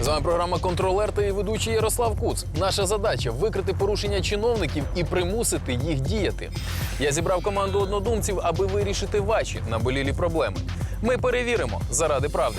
З вами програма Контролер та її ведучий Ярослав Куц. Наша задача викрити порушення чиновників і примусити їх діяти. Я зібрав команду однодумців, аби вирішити ваші наболілі проблеми. Ми перевіримо заради правди.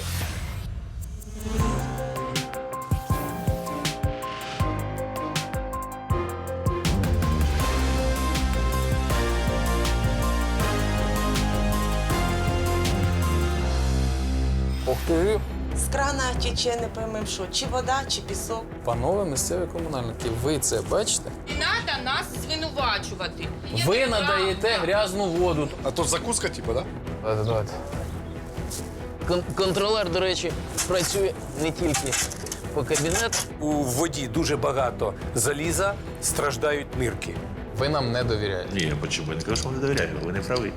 Ох ти, З крана тече не поймем що, чи вода, чи пісок. панове місцеві комунальники, ви це бачите? Не треба нас звинувачувати. Я Ви не надаєте права. грязну воду. А то закуска, типа, да? Давайте, давайте. Кон- контролер, до речі, працює не тільки по кабінету. У воді дуже багато заліза, страждають нирки. Ви нам не довіряєте. Ні, почему? Я не кажу, що не довіряю, ви не праві.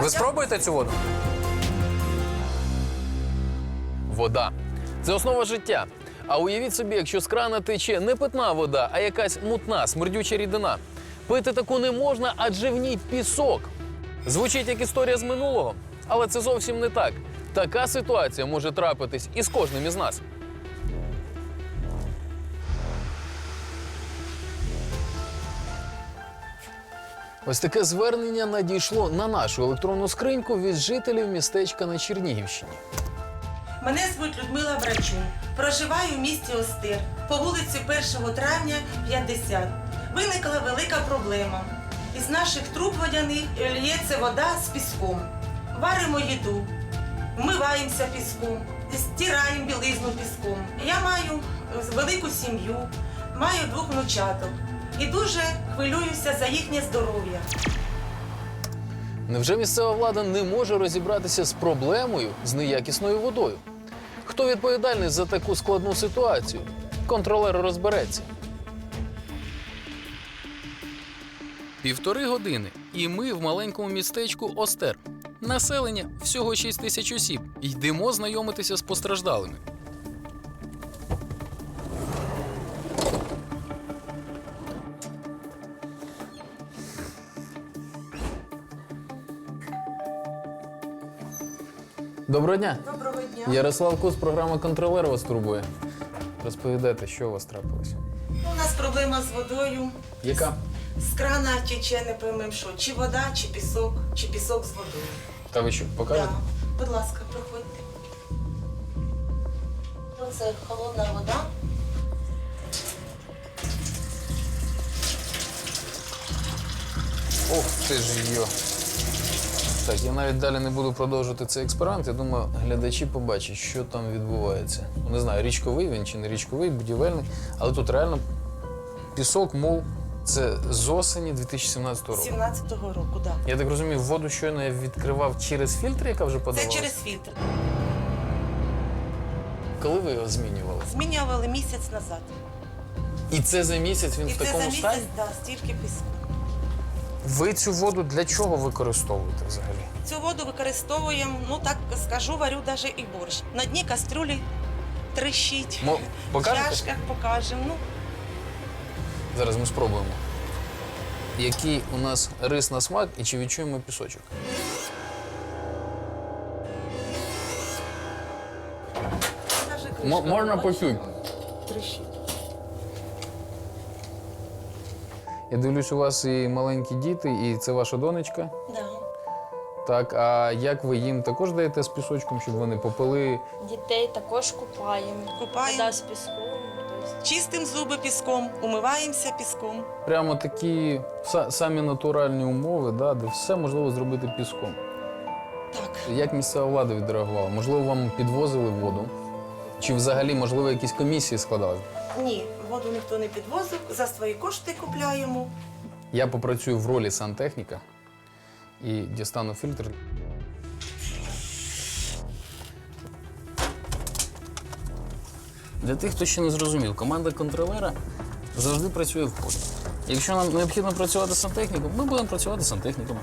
Ви спробуєте цю воду? Вода. Це основа життя. А уявіть собі, якщо з крана тече не питна вода, а якась мутна, смердюча рідина. Пити таку не можна, адже в ній пісок. Звучить як історія з минулого, але це зовсім не так. Така ситуація може трапитись і з кожним із нас. Ось таке звернення надійшло на нашу електронну скриньку від жителів містечка на Чернігівщині. Мене звуть Людмила Брачун. Проживаю в місті Остир по вулиці 1 травня 50. Виникла велика проблема. Із наших труб водяних лється вода з піском. Варимо їду, вмиваємося піском, стираємо білизну піском. Я маю е, велику сім'ю, маю двох внучаток і дуже хвилююся за їхнє здоров'я. Невже місцева влада не може розібратися з проблемою з неякісною водою? Хто відповідальний за таку складну ситуацію? Контролер розбереться. Півтори години, і ми в маленькому містечку Остер. Населення всього 6 тисяч осіб. Йдемо знайомитися з постраждалими. Доброго дня! Доброго дня. Ярослав Кус, програма Контролер вас турбує. Розповідайте, що у вас трапилося. У нас проблема з водою. Яка? З крана тече не поймем що, чи вода, чи пісок, чи пісок з водою. Та ви що, покажете? Да. Будь ласка, проходьте. Оце холодна вода. Ох ти ж йо. Так, я навіть далі не буду продовжувати цей експеримент. Я думаю, глядачі побачать, що там відбувається. Не знаю, річковий він чи не річковий, будівельний. Але тут реально пісок, мов, це з осені 2017 року. 17-го року, так. Я так розумію, воду щойно я відкривав через фільтр, яка вже Це подавалася? через фільтр. Коли ви його змінювали? Змінювали місяць назад. І це за місяць він І в це за такому місяць, стані? да, стільки піску. Ви цю воду для чого використовуєте взагалі? Цю воду використовуємо, ну так скажу, варю навіть і борщ. На дні кастрюлі трещить. Мо- В покажете? чашках покажемо. Ну, Зараз ми спробуємо. Який у нас рис на смак і чи відчуємо пісочок? навіть М- можна почути. Трещить. Я дивлюсь, у вас і маленькі діти, і це ваша донечка. Да. Так, а як ви їм також даєте з пісочком, щоб вони попили? Дітей також купаємо. Купаємо. Вода з піском. тобто Чистим зуби піском, умиваємося піском. Прямо такі са- самі натуральні умови, да, де все можливо зробити піском. Так. Як місцева влада відреагувала? Можливо, вам підвозили воду? Чи взагалі, можливо, якісь комісії складали? Ні, воду ніхто не підвозив, за свої кошти купляємо. Я попрацюю в ролі сантехніка і дістану фільтр. Для тих, хто ще не зрозумів, команда контролера завжди працює в полі. Якщо нам необхідно працювати з сантехніком, ми будемо працювати з сантехніком.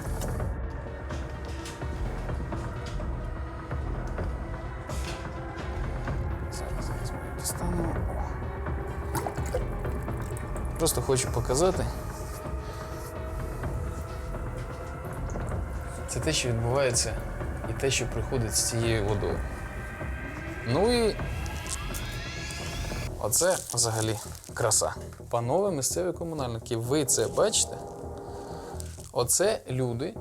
Просто хочу показати. Це те, що відбувається, і те, що приходить з цією водою. Ну і Оце взагалі краса. Панове місцеві комунальники, ви це бачите? Оце люди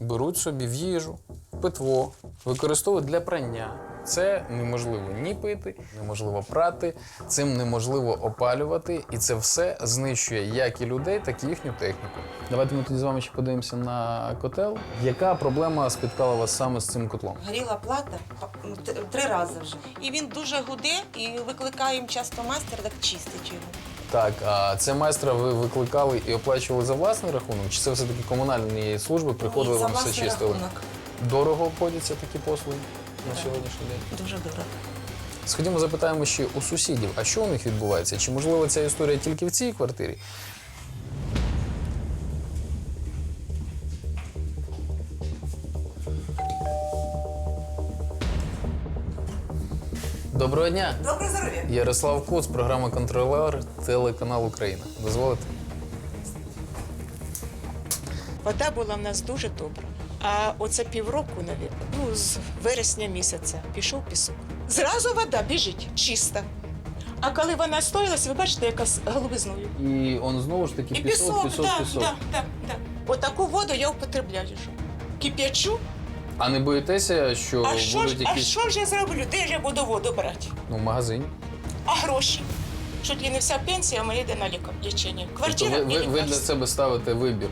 беруть собі в їжу, питво, використовують для прання. Це неможливо ні пити, неможливо прати, цим неможливо опалювати, і це все знищує як і людей, так і їхню техніку. Давайте ми тоді з вами ще подивимося на котел. Яка проблема спіткала вас саме з цим котлом? Горіла плата ну, три рази вже. І він дуже гуде, і викликаємо часто майстер, так чистить його. Так, а це майстра ви викликали і оплачували за власний рахунок? Чи це все-таки комунальні служби приходили Ні, за вам все чистили? рахунок. Дорого обходяться такі послуги на сьогоднішній день? Дуже дорого. Сходімо, запитаємо ще у сусідів, а що у них відбувається? Чи можливо ця історія тільки в цій квартирі? Доброго дня! Добре здоров'я. Ярослав Куц, програма Контролер, телеканал Україна. Дозволите? Вода була в нас дуже добра. А оце півроку, навіть, ну, з вересня місяця пішов пісок. Зразу вода біжить, чиста. А коли вона стоїлась, ви бачите, яка з голубизною. І он знову ж таки І пісок, пісок, пісок, да, пісок. Да, да, да. Отаку воду я употребляю. вже. Кип'ячу, А не боїтеся, що а що, будуть ж, а якісь що ж я зроблю? Де ж я буду воду брати? ну, в магазині? А гроші? Чуть ли не вся пенсія моя йде на лічення. Тобто Квартира ви, ви, ви для лікарство. себе ставите вибір,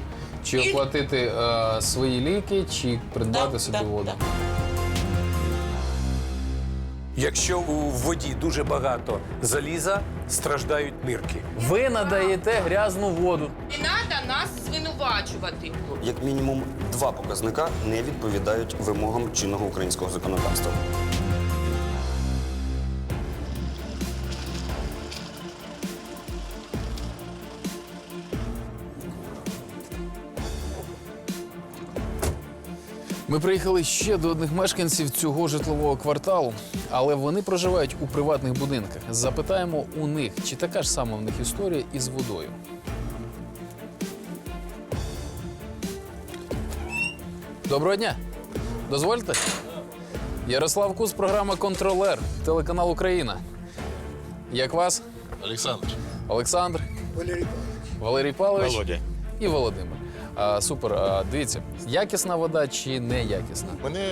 чи І- оплатити е, свої ліки, чи придбати Да, собі да, воду. да. Якщо у воді дуже багато заліза, страждають нирки. Ви надаєте грязну воду. Не треба нас звинувачувати. Як мінімум два показника не відповідають вимогам чинного українського законодавства. Ми приїхали ще до одних мешканців цього житлового кварталу, але вони проживають у приватних будинках. Запитаємо у них, чи така ж сама в них історія із водою. Доброго дня! Дозвольте? Ярослав Кус, програма Контролер, телеканал Україна. Як вас? Олександр. Олександр? Валерій Павлович. Валерій Павлович Володя. і Володимир. А, супер. А, дивіться, якісна вода чи неякісна? У мене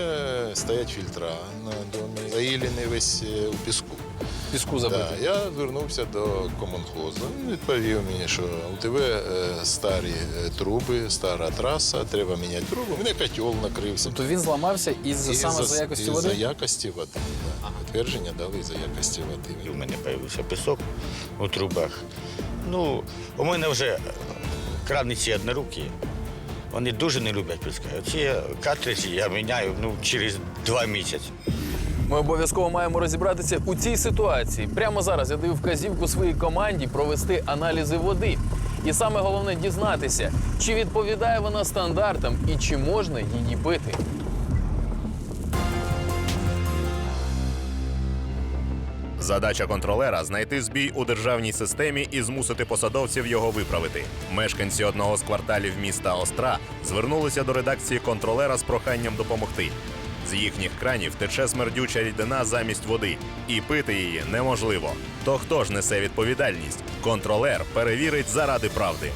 стоять фільтра на домі, заїлений весь е, у піску. Піску Да, забити. я звернувся до комунхозу. Він відповів мені, що у тебе е, старі е, труби, стара траса, треба міняти трубу. У мене котел накрився. Тобто він зламався із І саме за якості із-за води? якості води. Да. Підтвердження дали за якості води. У мене з'явився пісок у трубах. Ну, у мене вже кравниці однорукі. Вони дуже не люблять піска. Ці картриджі я міняю ну, через два місяці. Ми обов'язково маємо розібратися у цій ситуації. Прямо зараз я даю вказівку своїй команді провести аналізи води. І саме головне дізнатися, чи відповідає вона стандартам і чи можна її пити. Задача контролера знайти збій у державній системі і змусити посадовців його виправити. Мешканці одного з кварталів міста Остра звернулися до редакції контролера з проханням допомогти. З їхніх кранів тече смердюча рідина замість води, і пити її неможливо. То хто ж несе відповідальність? Контролер перевірить заради правди.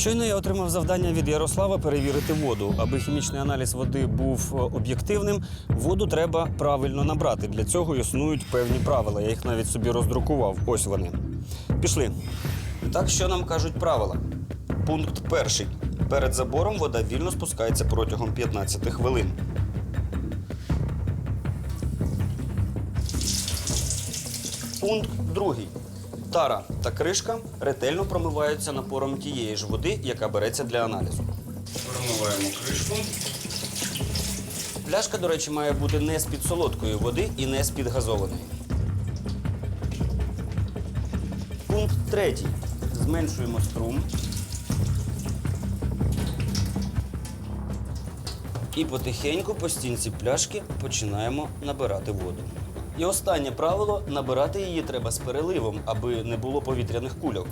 Щойно я отримав завдання від Ярослава перевірити воду. Аби хімічний аналіз води був е, об'єктивним, воду треба правильно набрати. Для цього існують певні правила. Я їх навіть собі роздрукував. Ось вони. Пішли. Так, що нам кажуть правила? Пункт перший. Перед забором вода вільно спускається протягом 15 хвилин. Пункт другий. Тара та кришка ретельно промиваються напором тієї ж води, яка береться для аналізу. Промиваємо кришку. Пляшка, до речі, має бути не з-під солодкої води і не з-під газованої. Пункт третій. Зменшуємо струм. І потихеньку по стінці пляшки починаємо набирати воду. І останнє правило набирати її треба з переливом, аби не було повітряних кульок.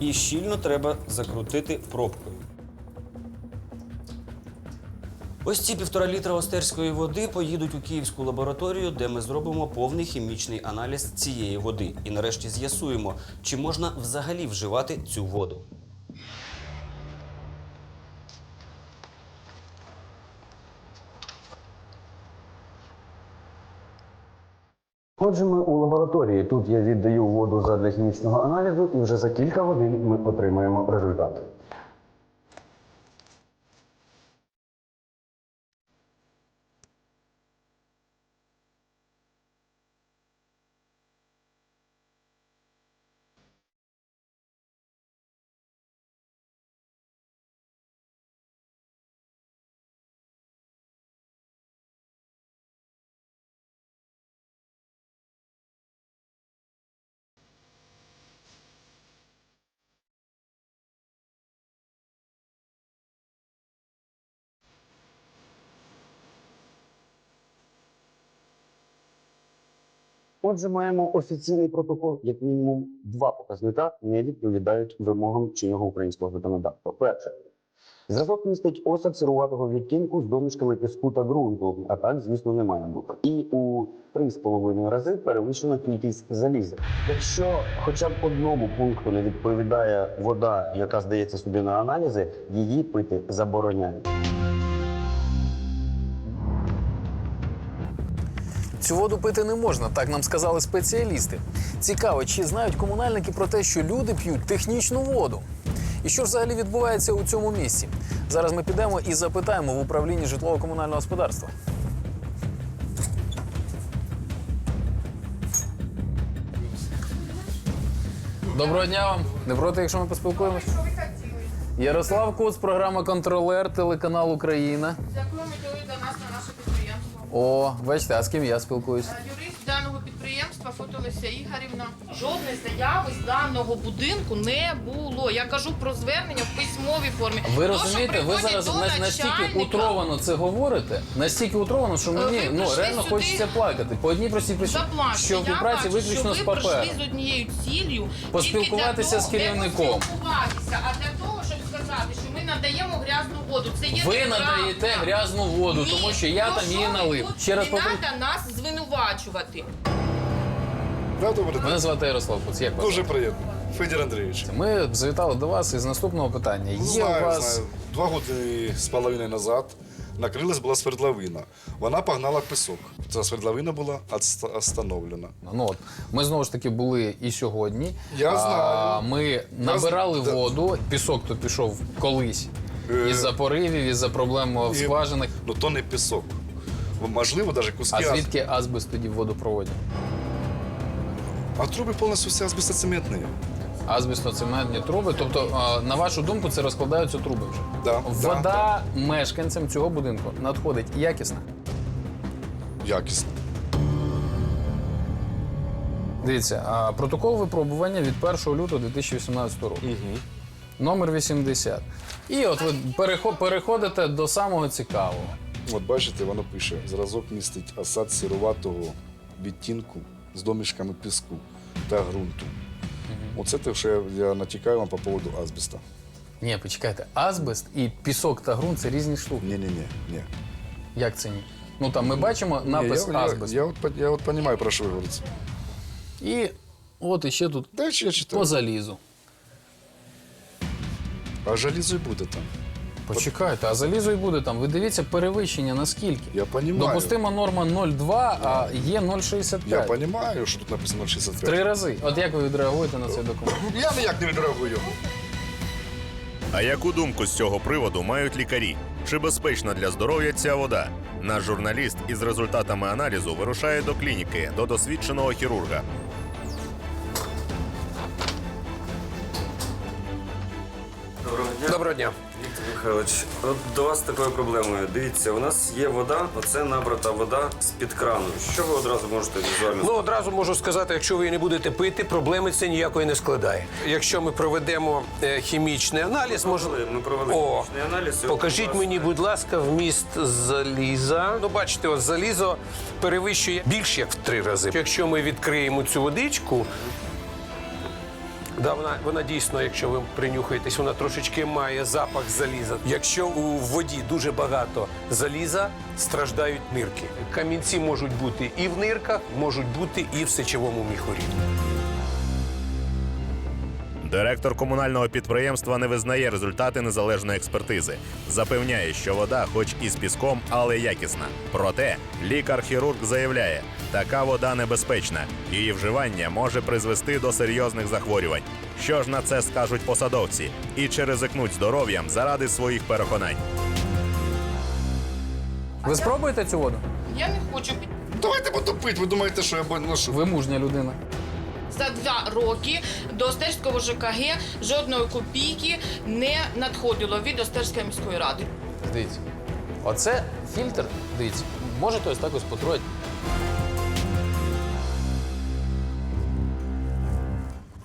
І щільно треба закрутити пробкою. Ось ці півтора літра остерської води поїдуть у київську лабораторію, де ми зробимо повний хімічний аналіз цієї води. І нарешті з'ясуємо, чи можна взагалі вживати цю воду. Отже, ми у лабораторії. Тут я віддаю воду задля хімічного аналізу, і вже за кілька годин ми отримаємо результат. Отже, маємо офіційний протокол, як мінімум два показника не відповідають вимогам чинного українського законодавства. Перше, зразок містить осад сируватого відтінку з домішками піску та ґрунту, а так, звісно, не має бути. І у 3,5 рази перевищена кількість заліза. Якщо хоча б одному пункту не відповідає вода, яка здається собі на аналізи, її пити забороняють. Цю воду пити не можна, так нам сказали спеціалісти. Цікаво, чи знають комунальники про те, що люди п'ють технічну воду. І що ж взагалі відбувається у цьому місці? Зараз ми підемо і запитаємо в управлінні житлово-комунального господарства. Доброго дня вам. Не проти, якщо ми поспілкуємось? Ярослав Куц, програма Контролер, телеканал Україна. Закомітують О, бачите, а з ким я спілкуюсь? Юрист даного підприємства Фотолеся Ігорівна. Жодної заяви з даного будинку не було. Я кажу про звернення в письмовій формі. Ви розумієте, ви зараз на- настільки утровано це говорите, настільки утровано, що мені Ви ну прийшли реально сюди- хочеться плакати. По одній простій причині, що ви Я праці бачу, виключно з що ви паперу. прийшли з однією ціллю. Поспілкуватися з того, керівником. Не поспілкуватися, а для того, надаємо грязну воду. Це є Ви неправда. надаєте грязну воду, Ні, тому що я ну там її ви налив. тут? Ще раз Не повторю. треба нас звинувачувати. Да, добре. Мене звати Ярослав Куц. Як вас? Дуже приємно. Федір Андрійович. Ми завітали до вас із наступного питання. Є знаю, у вас знаю. Два роки з половиною назад накрилась була свердловина. Вона погнала пісок. Ця свердловина була остановлена. Ну от ми знову ж таки були і сьогодні. Я А, знаю. Ми набирали да. воду. Пісок то пішов колись. Е, Із-за поривів, із-за проблем в і- скважинах. Ну то не пісок. Можливо, навіть куски. А звідки азбест тоді в водопроводі? А труби повністю всі азбестоцементні. Азбестоцементні труби. Тобто, на вашу думку, це розкладаються труби вже. Да, Вода да, мешканцям цього будинку надходить якісна. Якісно. Дивіться, а, протокол випробування від 1 лютого 2018 року. Номер 80. І от ви перехо- переходите до самого цікавого. От бачите, воно пише: зразок містить осад сіруватого відтінку з домішками піску та ґрунту. Оце те, що я, я натякаю вам по поводу азбеста. Ні, почекайте, азбест і пісок та ґрунт це різні штуки. Ні-ні-ні. ні. Як це ні? Ну там ми бачимо напис Ні, я, азбест. я, от, по- я от розумію, про що ви говорите. І от іще тут Да, я читаю. по залізу. А залізо й буде там. Почекайте, а залізо і буде там. Ви дивіться перевищення наскільки? Я розумію. Допустима норма 0,2, а є 0,65. Я розумію, що тут написано 0,65. Три рази. От як ви відреагуєте на цей документ? Я ніяк не відреагую. А яку думку з цього приводу мають лікарі? Чи безпечна для здоров'я ця вода? Наш журналіст із результатами аналізу вирушає до клініки до досвідченого хірурга. Доброго дня. Доброго дня. Михайлович, от до вас з такою проблемою. Дивіться, у нас є вода, оце набрата вода з-під крану. Що ви одразу можете візуально? Ну одразу можу сказати, якщо ви її не будете пити, проблеми це ніякої не складає. Якщо ми проведемо е, хімічний аналіз, можливо. Ми провели О, хімічний аналіз. і от Покажіть мені, будь ласка, вміст заліза. Ну, бачите, ось залізо перевищує більше як в три рази. Якщо ми відкриємо цю водичку, Да, вона, вона дійсно, якщо ви принюхаєтесь, вона трошечки має запах заліза. Якщо у воді дуже багато заліза, страждають нирки. Камінці можуть бути і в нирках, можуть бути і в сечовому міхурі. Директор комунального підприємства не визнає результати незалежної експертизи. Запевняє, що вода, хоч і з піском, але якісна. Проте лікар-хірург заявляє, така вода небезпечна. Її вживання може призвести до серйозних захворювань. Що ж на це скажуть посадовці? І чи ризикнуть здоров'ям заради своїх переконань? Ви спробуєте цю воду? Я не хочу. Давайте буду пити, ви думаєте, що я бо- ну, що? Ви мужня людина. За два роки до Остерського ЖКГ жодної копійки не надходило від Остерської міської ради. Дивіться. Оце фільтр, дивіться, можете ось так ось потроїти.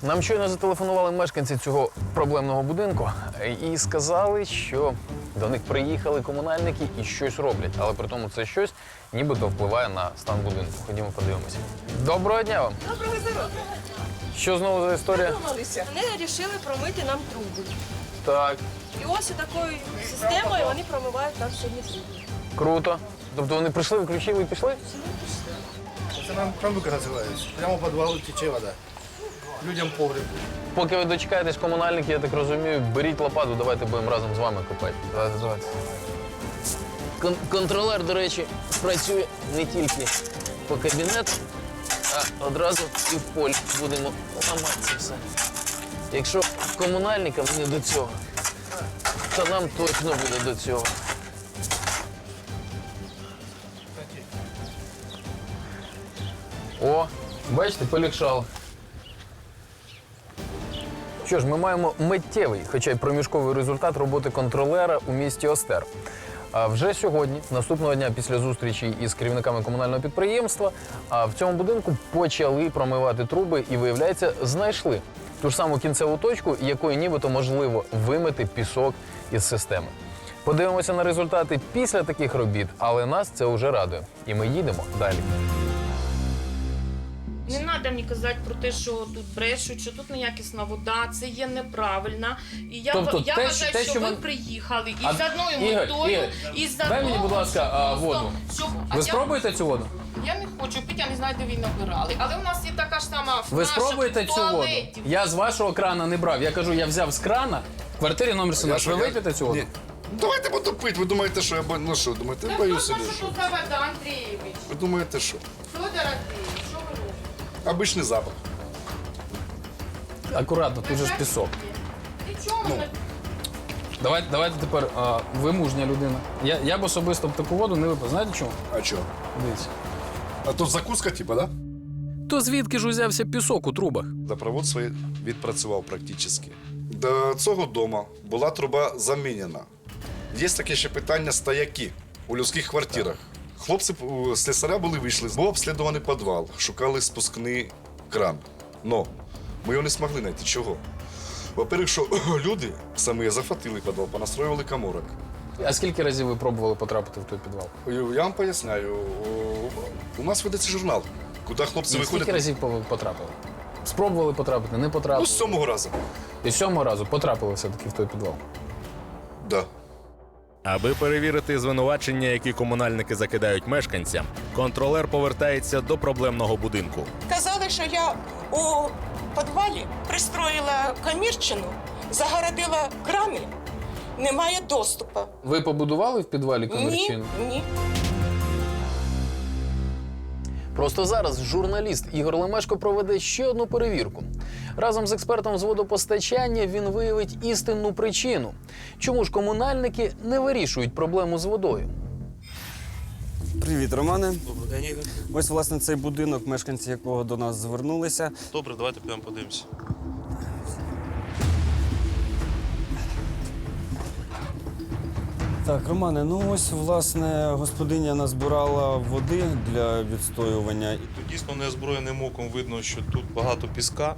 Нам щойно зателефонували мешканці цього проблемного будинку і сказали, що до них приїхали комунальники і щось роблять. Але при тому це щось нібито впливає на стан будинку. Ходімо подивимося. Доброго дня вам! Доброго здоров'я. Що знову за історія? Вони вирішили промити нам труби. Так, І ось такою системою вони промивають нам сьогодні труби. круто. Тобто вони прийшли, виключили і пішли? Це нам промивка називається. Прямо в підвал тече вода. Людям погреб. Поки ви дочекаєтесь комунальників, я так розумію, беріть лопату, давайте будемо разом з вами копати. Давайте, давайте. Кон- контролер, до речі, працює не тільки по кабінету, а одразу і в полі будемо ламати це все. Якщо комунальникам не до цього, то нам точно буде до цього. О, бачите, полегшало. Що ж, ми маємо миттєвий, хоча й проміжковий результат роботи контролера у місті Остер. А вже сьогодні, наступного дня після зустрічі із керівниками комунального підприємства, а в цьому будинку почали промивати труби і, виявляється, знайшли ту ж саму кінцеву точку, якою нібито можливо вимити пісок із системи. Подивимося на результати після таких робіт, але нас це вже радує. І ми їдемо далі. Не треба мені казати про те, що тут брешуть, що тут неякісна вода, це є неправильно. І я, Тобто я те, вважаю, що- те, що, ви приїхали із А, одною Ігор, метою, Ігор, із дай мені, будь ласка, а, воду. Щоб, а Ви я- спробуєте цю воду? Я не хочу пити, я не знаю, де ви набирали. Але у нас є така ж сама в Ви спробуєте цю воду? Я з вашого крана не брав. Я кажу, я взяв з крана. В квартирі номер 17. Ви вип'єте цю воду? Ні. Давайте буду пити, ви думаєте, що я ну що, думаєте, я боюся. що чи що що? тут вода, Андрійович? Ви думаєте, що? Федор Андрійович, що ви Обичний запах. Акуратно, тут же ж пісок. Ну, Давайте, давайте тепер а, ви мужня людина. Я, я б особисто б таку воду не випив. Знаєте чому? А чого? Дивіться. А тут закуска, типа, да? То звідки ж узявся пісок у трубах? Запровод свій відпрацював практично. До цього дому була труба замінена. Є таке ще питання стояки у людських квартирах. Хлопці е, слесаря були вийшли, був обслідуваний підвал, шукали спускний кран. Но ми його не змогли знайти. Чого? Во-первых, що люди самі захватили підвал, понастроювали каморок. А скільки разів ви пробували потрапити в той підвал? Я вам поясняю, у нас ведеться журнал, куди хлопці виходять. скільки разів потрапили? Спробували потрапити, не потрапили. Ну, з сьомого разу. І з сьомого разу потрапили все-таки в той підвал. Да. Аби перевірити звинувачення, які комунальники закидають мешканцям, контролер повертається до проблемного будинку. Казали, що я у підвалі пристроїла комірчину, загородила крани, немає доступу. Ви побудували в підвалі Ні, ні. Просто зараз журналіст Ігор Лемешко проведе ще одну перевірку. Разом з експертом з водопостачання він виявить істинну причину, чому ж комунальники не вирішують проблему з водою. Привіт, Романе. Добрий день, Ігор. Ось власне цей будинок, мешканці якого до нас звернулися. Добре, давайте підемо подивимося. Так, Романе, ну ось власне господиня назбирала води для відстоювання. Тут дійсно неозброєним оком видно, що тут багато піска.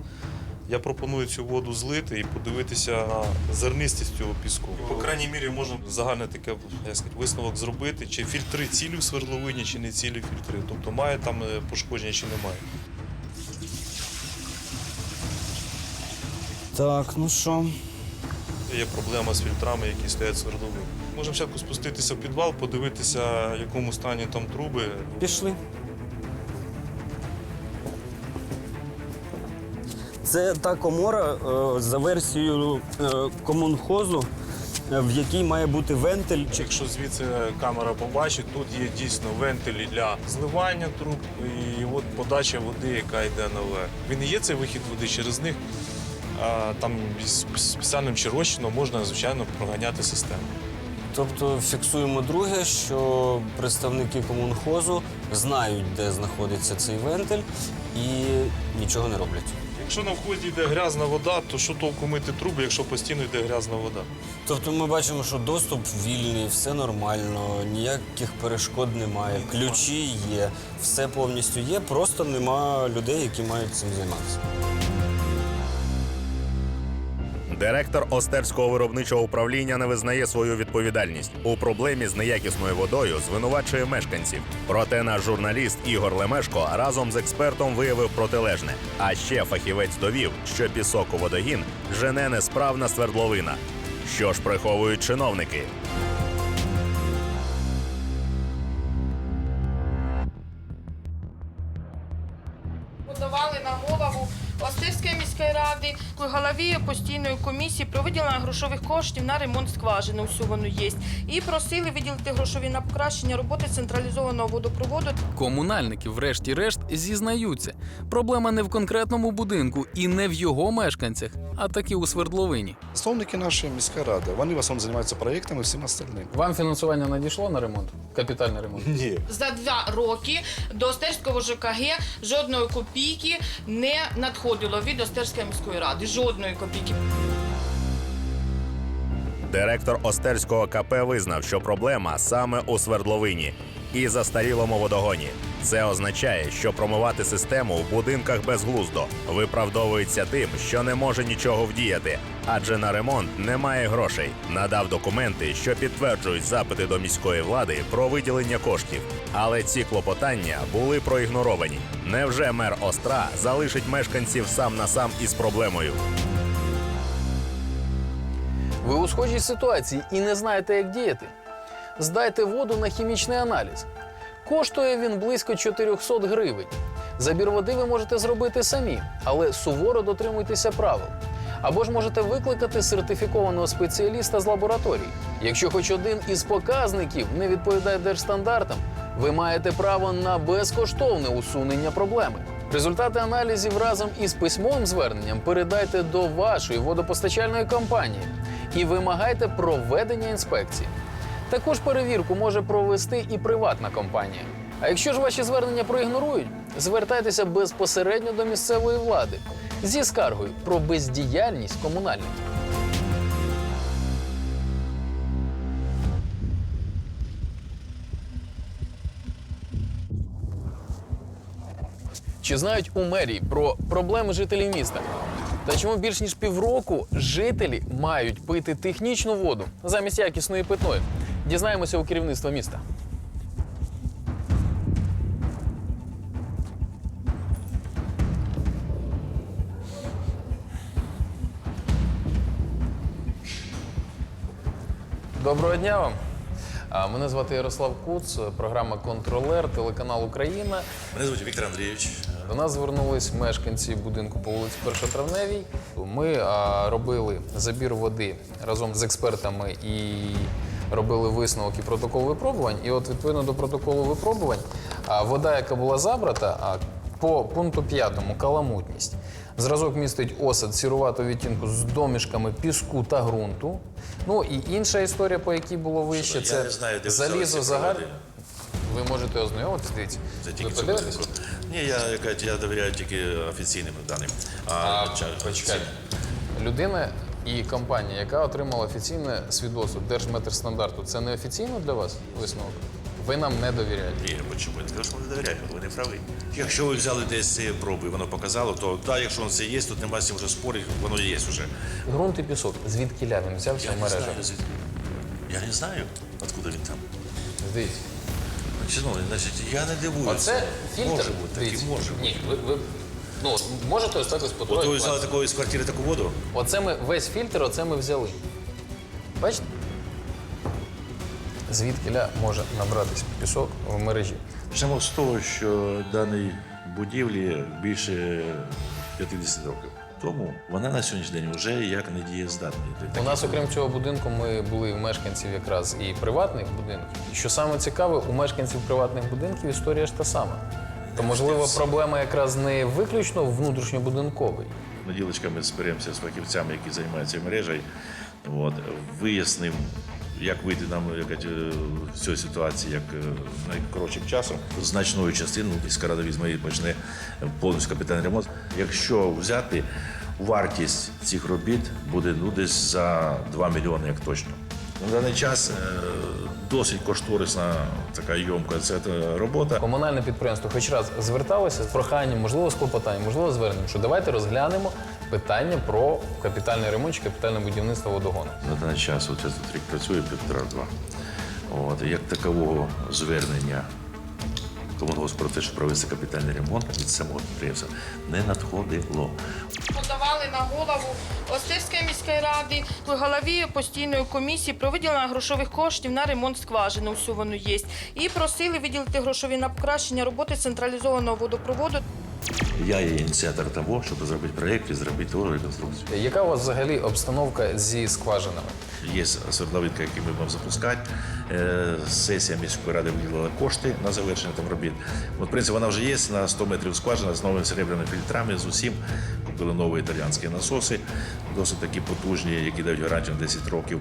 Я пропоную цю воду злити і подивитися на зернистість цього піску. По крайній мірі можна загальне таке як сказати, висновок зробити, чи фільтри цілі в свердловині, чи не цілі фільтри. Тобто має там е, пошкодження чи немає. Так, ну що? Є проблема з фільтрами, які стоять свердловини. Можемо спочатку спуститися в підвал, подивитися, в якому стані там труби. Пішли. Це та комора е, за версією е, комунхозу, е, в якій має бути вентиль. Якщо звідси камера побачить, тут є дійсно вентилі для зливання труб і от подача води, яка йде наверх. Він і є цей вихід води через них. А там із спеціальним чи розчином можна, звичайно, проганяти систему. Тобто фіксуємо друге, що представники комунхозу знають, де знаходиться цей вентиль, і нічого не роблять. Якщо на вході йде грязна вода, то що толку мити труби, якщо постійно йде грязна вода? Тобто ми бачимо, що доступ вільний, все нормально, ніяких перешкод немає, ключі є, все повністю є, просто нема людей, які мають цим займатися. Директор Остерського виробничого управління не визнає свою відповідальність у проблемі з неякісною водою, звинувачує мешканців. Проте наш журналіст Ігор Лемешко разом з експертом виявив протилежне. А ще фахівець довів, що пісок у водогін жене несправна свердловина. Що ж приховують чиновники? Голові постійної комісії про виділення грошових коштів на ремонт скважини. Усю воно є. І просили виділити грошові на покращення роботи централізованого водопроводу. Комунальники, врешті-решт, зізнаються. Проблема не в конкретному будинку і не в його мешканцях, а таки у свердловині. Засновники нашої міської ради, вони в основному займаються проєктами і всім остальним. Вам фінансування надійшло на ремонт? Капітальний ремонт? Ні. За два роки до Остерського ЖКГ жодної копійки не надходило від Остерської міської ради. Жодної копійки. Директор Остерського КП визнав, що проблема саме у свердловині і застарілому водогоні. Це означає, що промивати систему в будинках безглуздо виправдовується тим, що не може нічого вдіяти, адже на ремонт немає грошей. Надав документи, що підтверджують запити до міської влади про виділення коштів. Але ці клопотання були проігноровані. Невже мер Остра залишить мешканців сам на сам із проблемою? Ви у схожій ситуації і не знаєте, як діяти. Здайте воду на хімічний аналіз. Коштує він близько 400 гривень. Забір води ви можете зробити самі, але суворо дотримуйтеся правил. Або ж можете викликати сертифікованого спеціаліста з лабораторії. Якщо хоч один із показників не відповідає держстандартам, ви маєте право на безкоштовне усунення проблеми. Результати аналізів разом із письмовим зверненням передайте до вашої водопостачальної компанії і вимагайте проведення інспекції. Також перевірку може провести і приватна компанія. А якщо ж ваші звернення проігнорують, звертайтеся безпосередньо до місцевої влади зі скаргою про бездіяльність комунальників. Чи знають у мерії про проблеми жителів міста? Та чому більш ніж півроку жителі мають пити технічну воду замість якісної питної? Дізнаємося у керівництва міста. Доброго дня вам. Мене звати Ярослав Куц, програма Контролер, телеканал Україна. Мене звуть Віктор Андрійович. До нас звернулись мешканці будинку по вулиці Першотравневій. Ми робили забір води разом з експертами і робили висновок і протокол випробувань. І от відповідно до протоколу випробувань, вода, яка була забрата, по пункту 5 каламутність. Зразок містить осад сіруватого відтінку з домішками піску та ґрунту. Ну і інша історія, по якій було вище, Я це не знаю, де ви взяли залізо загар. проводи. Ви можете ознайомитися, дивіться. Це Ви тільки цього подивитесь? будинку. Ні, я, яка- я довіряю тільки офіційним даним. А, ча- почекайте. Людина і компанія, яка отримала офіційне свідоцтво Держметрстандарту, це не офіційно для вас висновок? Ви нам не довіряєте. Ні, почему? Я сказав, що не довіряю, ви не праві. Якщо ви взяли десь ці проби, воно показало, то так, якщо це є, тут немає з цим вже спорів, воно є вже. Ґрунт і пісок. Звідки він взявся Я в не мережах? знаю, звідки. Я не знаю, откуда він там. Дивіться. Шановні, значить, я не дивуюся. Оце фільтр. Може бути, таке Дивіться. може бути. Ні, ви, ви Ну, от можете ось так ось От ви взяли такої з квартири таку воду? Оце ми весь фільтр, оце ми взяли. Бачите? Звідки може набратися пісок в мережі? Почнемо з того, що даній будівлі більше 50 років. Тому вона на сьогоднішній день вже як не дієздатна. У нас, окрім цього будинку, ми були у мешканців якраз і приватних будинків. І що саме цікаве, у мешканців приватних будинків історія ж та сама. То, можливо, проблема якраз не виключно внутрішньобудинковий. Ми ділочками зберемося з фахівцями, які займаються мережею. От, вияснимо, як вийти нам як, е, з цієї ситуації, як е, найкоротшим часом. Значною частиною візьме і почне повністю капітальний ремонт. Якщо взяти вартість цих робіт буде ну, десь за 2 мільйони, як точно. На даний час е, досить кошторисна така йомка та робота. Комунальне підприємство хоч раз зверталося з проханням, можливо, з клопотанням, можливо, зверненням, що давайте розглянемо питання про капітальний ремонт чи капітальне будівництво водогону. На даний час от я тут рік працюю півтора-два. От, як такового звернення комунгосп про те, що провести капітальний ремонт від самого підприємства не надходило. Подавали на голову Островської міської ради, голові постійної комісії про виділення грошових коштів на ремонт скважини. Усю воно є. І просили виділити грошові на покращення роботи централізованого водопроводу. Я є ініціатор того, щоб зробити проєкт і зробити ту реконструкцію. Яка у вас взагалі обстановка зі скважинами? Є свердловинка, які ми будемо запускати. Е, Сесія міської ради виділила кошти на завершення там робіт. От, в принципі, вона вже є на 100 метрів скважина з новими серебряними фільтрами, з усім. Купили нові італіянські насоси, досить такі потужні, які дають гарантію на 10 років.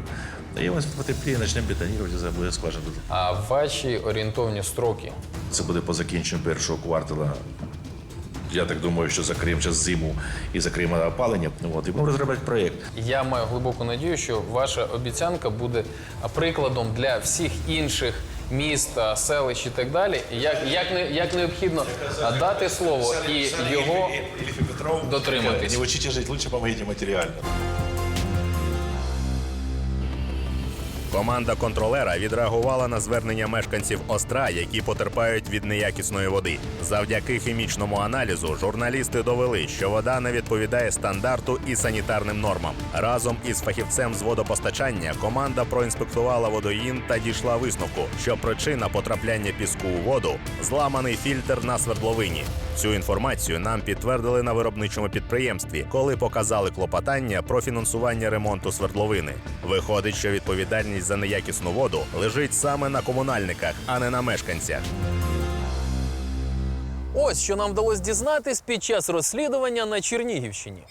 І ось потепліє, почнемо бетонувати, за буде скважина. А ваші орієнтовні строки? Це буде по закінченню першого квартала. Я так думаю, що закриємо час зиму і закриємо опалення. От, і будемо розробляти проєкт. Я маю глибоку надію, що ваша обіцянка буде прикладом для всіх інших міст, селищ і так далі. Як, як, не, як необхідно дати слово і його дотриматись. Не учите жити, лучше помогите матеріально. Команда контролера відреагувала на звернення мешканців Остра, які потерпають від неякісної води. Завдяки хімічному аналізу журналісти довели, що вода не відповідає стандарту і санітарним нормам. Разом із фахівцем з водопостачання команда проінспектувала водоїн та дійшла висновку, що причина потрапляння піску у воду зламаний фільтр на свердловині. Цю інформацію нам підтвердили на виробничому підприємстві, коли показали клопотання про фінансування ремонту свердловини. Виходить, що відповідальність за неякісну воду лежить саме на комунальниках, а не на мешканцях. Ось що нам вдалося дізнатись під час розслідування на Чернігівщині.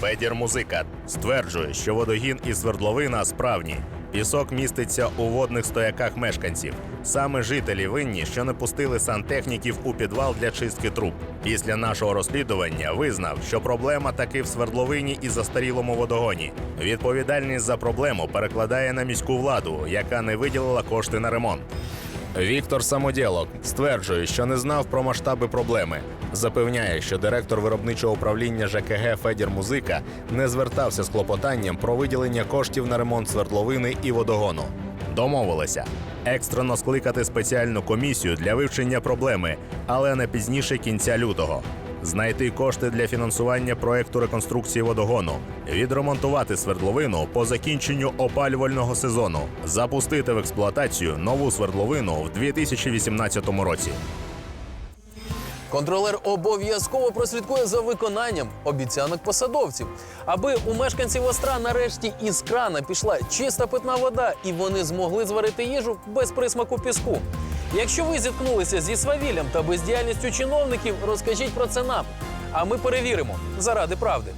Федір Музика стверджує, що водогін і свердловина справні. Пісок міститься у водних стояках мешканців. Саме жителі винні, що не пустили сантехніків у підвал для чистки труб. Після нашого розслідування визнав, що проблема таки в свердловині і застарілому водогоні. Відповідальність за проблему перекладає на міську владу, яка не виділила кошти на ремонт. Віктор Самодєлок стверджує, що не знав про масштаби проблеми. Запевняє, що директор виробничого управління ЖКГ Федір Музика не звертався з клопотанням про виділення коштів на ремонт свердловини і водогону. Домовилися екстрено скликати спеціальну комісію для вивчення проблеми, але не пізніше кінця лютого. Знайти кошти для фінансування проекту реконструкції водогону, відремонтувати свердловину по закінченню опалювального сезону, запустити в експлуатацію нову свердловину в 2018 році. Контролер обов'язково прослідкує за виконанням обіцянок посадовців, аби у мешканців Остра нарешті із крана пішла чиста питна вода, і вони змогли зварити їжу без присмаку піску. Якщо ви зіткнулися зі свавіллям та бездіяльністю чиновників, розкажіть про це нам. А ми перевіримо заради правди.